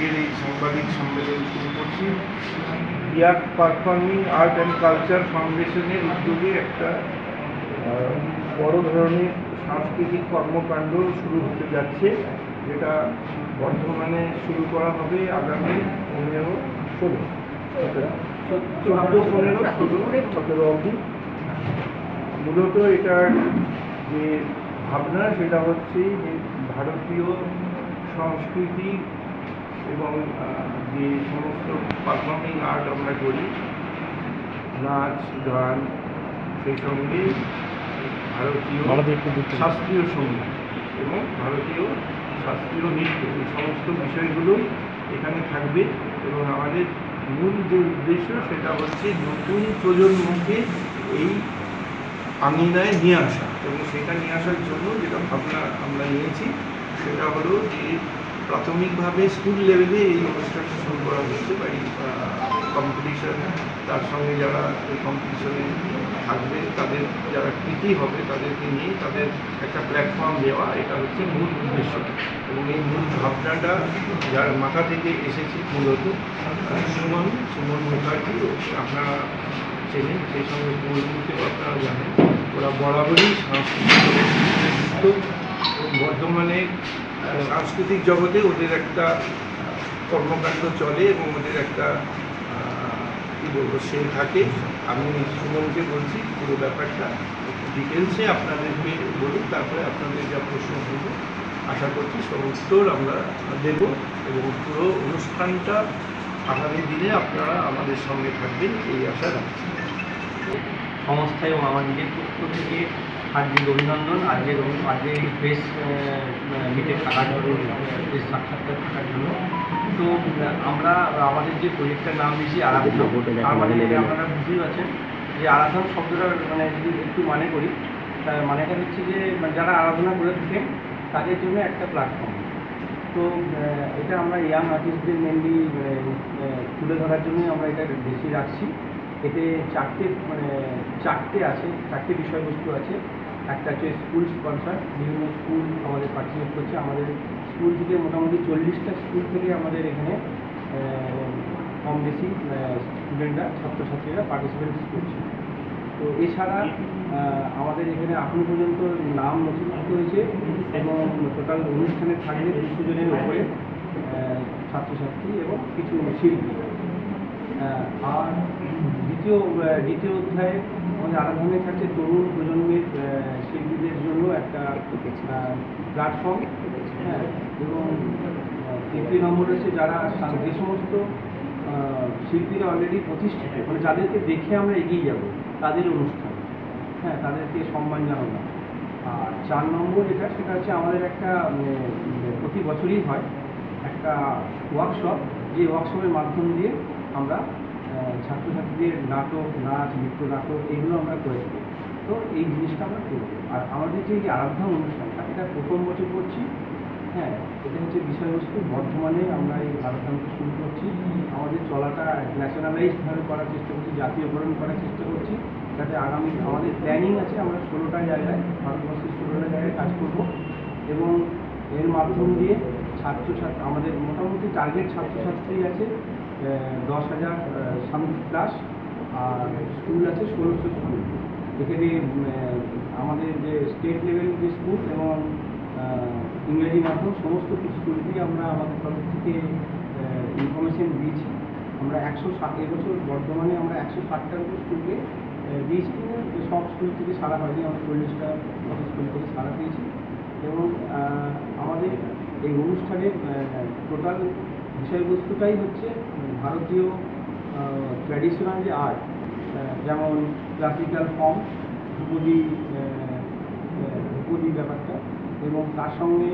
আজকের এই সাংবাদিক সম্মেলন শুরু করছি। ইয়াক পারফর্মিং আর্ট অ্যান্ড কালচার ফাউন্ডেশনের উদ্যোগে একটা বড় ধরনের সাংস্কৃতিক কর্মকাণ্ড শুরু হতে যাচ্ছে, যেটা বর্ধমানে শুরু করা হবে আগামী পনেরো ষোলো। চোদ্দ পনেরো ষোলো, সতেরো অবধি। মূলত এটার যে ভাবনা, সেটা হচ্ছে যে ভারতীয় সংস্কৃতি এবং যে সমস্ত পারফর্মিং আর্ট আমরা করি নাচ গান সেই সঙ্গে ভারতীয় শাস্ত্রীয় সংগীত এবং ভারতীয় শাস্ত্রীয় নৃত্য এই সমস্ত বিষয়গুলো এখানে থাকবে এবং আমাদের মূল যে উদ্দেশ্য সেটা হচ্ছে নতুন প্রজন্মকে এই আঙিনায় নিয়ে আসা এবং সেটা নিয়ে আসার জন্য যেটা ভাবনা আমরা নিয়েছি সেটা হলো যে প্রাথমিকভাবে স্কুল লেভেলে এই অনুষ্ঠানটা শুরু করা হচ্ছে বা এই কম্পিটিশন তার সঙ্গে যারা এই কম্পিটিশনে থাকবে তাদের যারা কৃতি হবে তাদেরকে নিয়ে তাদের একটা প্ল্যাটফর্ম দেওয়া এটা হচ্ছে মূল উদ্দেশ্য। এবং এই মূল ভাবনাটা যার মাথা থেকে এসেছে মূলত সুমন সুমন মুখার্জি। আপনারা চেনেন সেই সঙ্গে পৌরমুখেও আপনারা জানেন ওরা বরাবরই সাংস্কৃতিক আহ, সাংস্কৃতিক জগতে ওদের একটা কর্মকাণ্ড চলে এবং ওদের একটা কী বলব সে থাকে। আমি সুমনকে বলছি পুরো ব্যাপারটা ডিটেলসে আপনাদেরকে বলুন তারপরে আপনাদের যা প্রশ্ন করব আশা করছি সব উত্তর আমরা দেব এবং পুরো অনুষ্ঠানটা আগামী দিনে আপনারা আমাদের সঙ্গে থাকবেন এই আশা রাখছি। সংস্থা এবং আমার নিজের পক্ষ থেকে হার্দিক অভিনন্দন আজকের অনু- আজকে এই প্রেস মিটে থাকার জন্য প্রেস সাক্ষাৎকার থাকার জন্য। তো আমরা আমাদের যে প্রজেক্টের নাম দিয়েছি আরাধন। তার মানে আপনারা বুঝতেই পারছেন যে আরাধন শব্দটা মানে যদি একটু মানে করি তার মানেটা হচ্ছে যে মানে যারা আরাধনা করে থাকেন তাদের জন্য একটা প্ল্যাটফর্ম তো এটা আমরা ইয়াং আর্টিস্টদের মেনলি তুলে ধরার জন্যই আমরা এটা বেশি রাখছি। এতে চারটে মানে চারটে আছে চারটে বিষয়বস্তু আছে। একটা হচ্ছে স্কুল স্পন্সর বিভিন্ন স্কুল আমাদের পার্টিসিপেট করছে। আমাদের স্কুল থেকে মোটামুটি চল্লিশটা স্কুল থেকে আমাদের এখানে কম বেশি স্টুডেন্টরা ছাত্রছাত্রীরা পার্টিসিপেট করছে। তো এছাড়া আমাদের এখানে এখনও পর্যন্ত নাম নথিভুক্ত হয়েছে এবং টোটাল অনুষ্ঠানে থাকবে দুশো জনের উপরে ছাত্রছাত্রী এবং কিছু শিল্পী। আর দ্বিতীয় দ্বিতীয় অধ্যায়ে আমাদের আরাধনায় থাকছে তরুণ প্রজন্মের শিল্পীদের জন্য একটা প্ল্যাটফর্ম হ্যাঁ এবং তৃতীয় নম্বর হচ্ছে যারা যে সমস্ত শিল্পীরা অলরেডি প্রতিষ্ঠিত মানে যাদেরকে দেখে আমরা এগিয়ে যাব, তাদের অনুষ্ঠান। হ্যাঁ তাদেরকে সম্মান জানানো। আর চার নম্বর যেটা, সেটা হচ্ছে আমাদের একটা প্রতি বছরই হয় একটা ওয়ার্কশপ যে ওয়ার্কশপের মাধ্যম দিয়ে আমরা ছাত্রছাত্রীদের নাটক, নাচ, নৃত্য, নাটক এগুলো আমরা করে থাকি। তো এই জিনিসটা আমরা করব আর আমাদের যে এই আরাধ্যা অনুষ্ঠানটা এটা প্রথম বছর করছি হ্যাঁ এটা হচ্ছে বিষয়বস্তু। বর্তমানে আমরা এই আরাধনাটা শুরু করছি। আমাদের চলাটা ন্যাশনালাইজডভাবে করার চেষ্টা করছি, জাতীয়করণ করার চেষ্টা করছি, যাতে আগামী আমাদের প্ল্যানিং আছে, আমরা ষোলোটা জায়গায়, ভারতবর্ষের ষোলোটা জায়গায় কাজ করব। এবং এর মাধ্যম দিয়ে ছাত্রছাত্রী, আমাদের মোটামুটি টার্গেট ছাত্রছাত্রী আছে দশ হাজার সামথিং প্লাস আর স্কুল আছে ষোলোশো স্কুল এখানে আমাদের যে স্টেট লেভেল যে স্কুল এবং ইংরেজি মাধ্যম, সমস্ত স্কুলকেই আমরা আমাদের তরফ থেকে ইনফরমেশন দিয়েছি। আমরা একশো ষাট এবছর বর্তমানে আমরা একশো ষাটটার উপর স্কুলকে দিয়েছি সব স্কুল থেকে সারা হয়নি আমরা চল্লিশটা স্কুল থেকে সারা পেয়েছি। এবং আমাদের এই অনুষ্ঠানের টোটাল বিষয়বস্তুটাই হচ্ছে ভারতীয় ট্র্যাডিশনাল যে আর্ট যেমন ক্লাসিক্যাল ফর্ম ধ্রুপদী ধ্রুপদী ব্যাপারটা, এবং তার সঙ্গে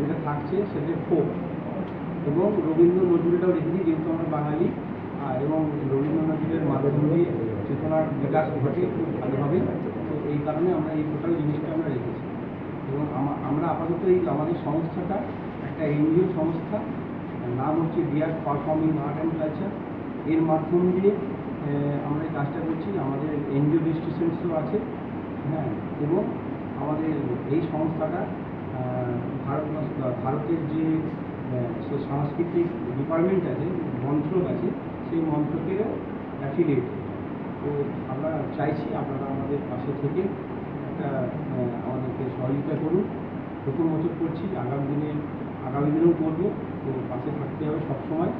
যেটা থাকছে সেটা ফোক এবং রবীন্দ্র নজরুলটাও রেখেছি যেহেতু আমরা বাঙালি এবং রবীন্দ্র নজরুলের মাধ্যমে চেতনার বিকাশ ঘটে খুব ভালোভাবে, তো এই কারণে আমরা এই টোটাল জিনিসটা আমরা রেখেছি। এবং আমরা আপাতত এই আমাদের সংস্থাটা একটা এনজিও সংস্থা নাম হচ্ছে বিয়ার পারফর্মিং আর্ট অ্যান্ড কালচার এর মাধ্যম দিয়ে আমরা এই কাজটা করছি। আমাদের এনজিও রেজিস্ট্রেশনসও আছে হ্যাঁ এবং আমাদের এই সংস্থাটা ভারতবর্ষ ভারতের যে সাংস্কৃতিক ডিপার্টমেন্ট আছে, মন্ত্রক আছে, সেই মন্ত্রকেরও অ্যাফিলিয়েট তো আমরা চাইছি আপনারা আমাদের পাশে থেকে একটা আমাদেরকে সহযোগিতা করুন। প্রথম বছর করছি, আগামী দিনে আগামী দিনেও করব, তো পাশে থাকতে হবে সবসময়।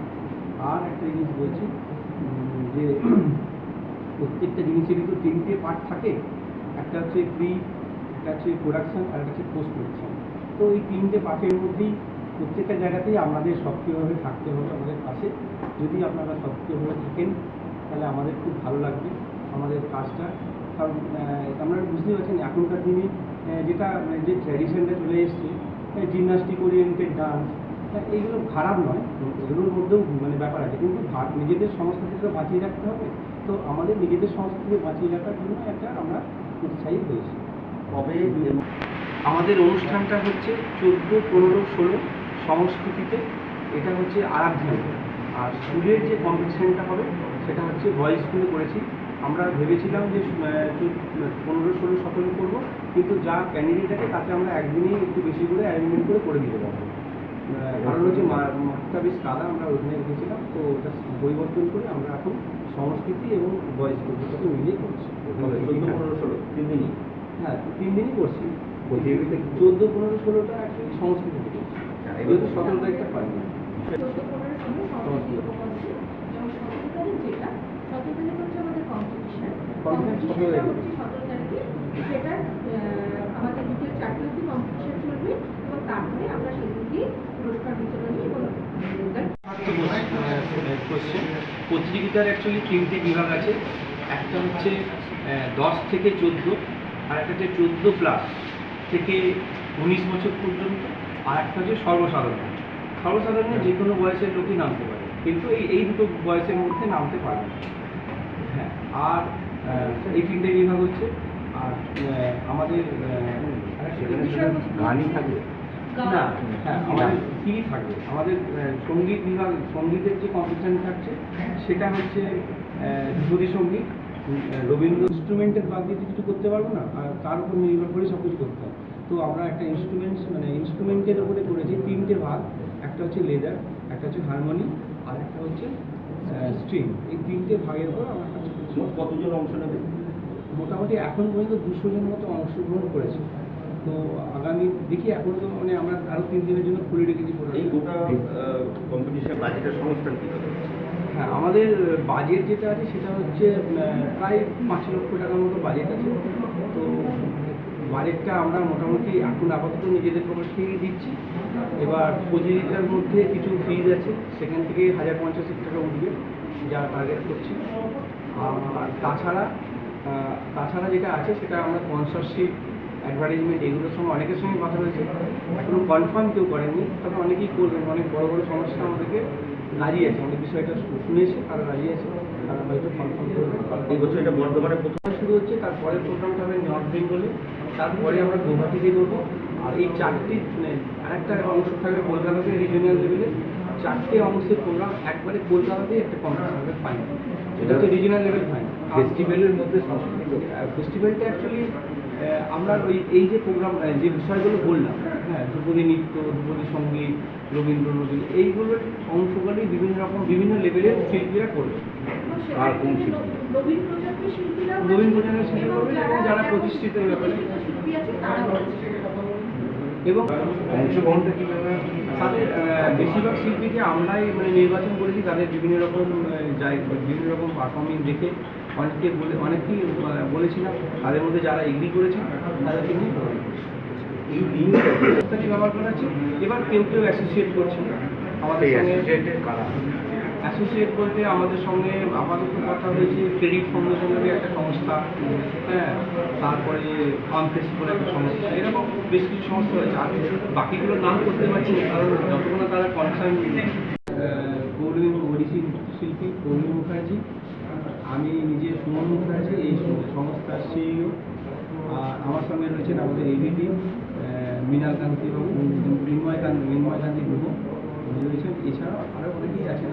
আর একটা জিনিস বলছি যে প্রত্যেকটা জিনিসেরই তো তিনটে পার্ট থাকে। একটা হচ্ছে প্রি একটা হচ্ছে প্রোডাকশন আর একটা হচ্ছে পোস্ট প্রোডাকশন তো এই তিনটে পার্টের মধ্যেই প্রত্যেকটা জায়গাতেই আমাদের সক্রিয়ভাবে থাকতে হবে আমাদের পাশে। যদি আপনারা সক্রিয়ভাবে থাকেন, তাহলে আমাদের খুব ভালো লাগবে আমাদের কাজটা। কারণ আপনারা বুঝতে পারছেন, এখনকার দিনে যেটা মানে যে ট্র্যাডিশনটা চলে এসছে জিমনাস্টিক ওরিয়েন্টেড ডান্স এইগুলো খারাপ নয়। এগুলোর মধ্যেও মানে ব্যাপার আছে। কিন্তু নিজেদের সংস্কৃতিকে বাঁচিয়ে রাখতে হবে। তো আমাদের নিজেদের সংস্কৃতিকে বাঁচিয়ে রাখার জন্য একটা আমরা উৎসাহী হয়েছি। কবে আমাদের অনুষ্ঠানটা হচ্ছে চোদ্দ, পনেরো, ষোলো সংস্কৃতিতে। এটা হচ্ছে আরাধ্যা আর স্কুলের যে কম্পিটিশনটা হবে, সেটা হচ্ছে বয়েজ স্কুলে করেছি। আমরা ভেবেছিলাম যে পনেরো ষোলো সতেরো করব কিন্তু যা ক্যান্ডিডেট আছে তাতে আমরা একদিনেই একটু বেশি করে অ্যারেঞ্জমেন্ট করে করে দিতে পারব। কারণ হচ্ছে মাঠটা বেশ কাদা আমরা ওখানে রেখেছিলাম তো ওটা পরিবর্তন করে আমরা এখন সংস্কৃতি এবং বয়েজ স্কুল দুটোকে মিলিয়ে করছি। চোদ্দ পনেরো ষোলো তিন দিনই? হ্যাঁ তিন দিনই করছি। প্রতিযোগিতা চোদ্দ পনেরো ষোলোটা অ্যাকচুয়ালি সংস্কৃতি থেকে যেহেতু সতেরো তারিখটা পনেরো ষোলো সংস্কৃতি যেটা সেটা আহ, আমাদের দ্বিতীয় চারটে অব্দি কম্পিটিশন চলবে এবং তারপরে আমরা সেদিকে পুরস্কার বিতরণী এবং প্রতিযোগিতার অ্যাকচুয়ালি তিনটে বিভাগ আছে। একটা হচ্ছে আহ, দশ থেকে চোদ্দ আর একটা হচ্ছে চোদ্দ প্লাস থেকে উনিশ বছর পর্যন্ত আর একটা হচ্ছে সর্বসাধারণ। সর্বসাধারণে যে কোনো বয়সের লোকই নামতে পারে। কিন্তু এই এই দুটো বয়সের মধ্যে নামতে পারে না। হ্যাঁ আর এই তিনটে বিভাগ হচ্ছে। আর আমাদের গানই থাকবে। না হ্যাঁ আমাদের কি থাকবে? আমাদের সংগীত বিভাগ সঙ্গীতের যে কম্পিটিশন থাকছে সেটা হচ্ছে ধ্রুপদী সংগীত রবীন্দ্র ইনস্ট্রুমেন্টের বাদ দিয়ে কিছু করতে পারব না আর তার উপর নির্ভর করে সব কিছু করতে হয় তো আমরা একটা ইনস্ট্রুমেন্টস মানে ইনস্ট্রুমেন্টের উপরে করেছি তিনটে ভাগ একটা হচ্ছে লেদার একটা হচ্ছে হারমোনি আর একটা হচ্ছে স্ট্রিং এই তিনটে ভাগের উপর আমরা করছি কতজন অংশ নেবে? মোটামুটি এখন পর্যন্ত দুশো জন মতো অংশগ্রহণ করেছে। তো আগামী দেখি এখন তো মানে আমরা আরও তিন দিনের জন্য খুলে রেখেছি এই গোটা কম্পিটিশন বাজেটের সংস্থান কী হ্যাঁ আমাদের বাজেট যেটা আছে সেটা হচ্ছে প্রায় পাঁচ লক্ষ টাকার মতো বাজেট আছে। তো বাজেটটা আমরা মোটামুটি এখন আপাতত নিজেদের পকেট থেকে দিচ্ছি। এবার প্রতিযোগিতার মধ্যে কিছু ফিজ আছে। সেখান থেকে হাজার পঞ্চাশ টাকা উঠবে যা টার্গেট করছি। তাছাড়া তাছাড়া যেটা আছে সেটা আমরা স্পন্সরশিপ অ্যাডভার্টাইজমেন্ট এগুলোর সঙ্গে অনেকের সঙ্গে কথা হয়েছে। এখনও কনফার্ম কেউ করেনি তবে অনেকেই করবেন অনেক বড় বড় সংস্থা আমাদেরকে রাজি আছে আমাদের বিষয়টা শুনেছে তারা রাজি আছে তারা হয়তো কনফার্ম করবে। এই বছর এটা বর্ধমানে প্রথম? শুরু হচ্ছে তারপরে প্রোগ্রামটা হবে নর্থ বেঙ্গলে তারপরে আমরা গৌহাটিতে করব আর এই চারটি মানে আরেকটা অংশ থাকবে কলকাতাতে রিজিওনাল লেভেলে চারটে অংশের প্রোগ্রাম একবারে কলকাতাতেই একটা কম্পিটিশন হবে ফাইনাল এটা হচ্ছে রিজিওনাল লেভেল ফাইনাল ফেস্টিভ্যালের মধ্যে সংস্কৃতি ফেস্টিভ্যালটা অ্যাকচুয়ালি আমরা ওই এই যে প্রোগ্রাম যে বিষয়গুলো বললাম হ্যাঁ ধ্রুপদী নৃত্য ধ্রুপদী সংগীত রবীন্দ্র নদী এইগুলোর অংশগুলি বিভিন্ন রকম বিভিন্ন লেভেলের শিল্পীরা করবে আর কোন শিল্পী? নবীন প্রজন্মের শিল্পীরা শিল্পী এবং যারা প্রতিষ্ঠিত ব্যাপারে শিল্পী আছে তারা করছে এবং অংশগ্রহণটা কীভাবে তাদের বেশিরভাগ শিল্পীকে আমরাই মানে নির্বাচন করেছি তাদের বিভিন্ন রকম বিভিন্ন রকম পারফর্মিং দেখে অনেককে বলে অনেকেই আহ, বলেছিলাম তাদের মধ্যে যারা এগ্রি করেছেন তাদেরকে নিয়ে এই দিনটা ব্যবহার করা আছে এবার কেউ কেউ অ্যাসোসিয়েট করছে আমাদের সঙ্গে কারা? অ্যাসোসিয়েট বলতে আমাদের সঙ্গে আপাতত কথা হয়েছে ক্রেডিট ফাউন্ডেশন নামে একটা সংস্থা হ্যাঁ? তারপরে আমফেস বলে একটা সংস্থা, এরকম বেশ কিছু সংস্থা রয়েছে। আর বাকিগুলোর নাম করতে পারছি না, কারণ যতক্ষণ তারা কনসার্ন গৌরী ওড়িশি শিল্পী গৌরী মুখার্জি, আমি নিজে সুমন মুখার্জি, এই সংস্থার সিইও আর আমার সঙ্গে রয়েছেন আমাদের এবিপি মৃণাল কান্তি বাবু মৃন্ময় কান্তি মৃন্ময় কান্তি গুহ। রয়েছেন। এছাড়াও আরও অনেকেই আছেন।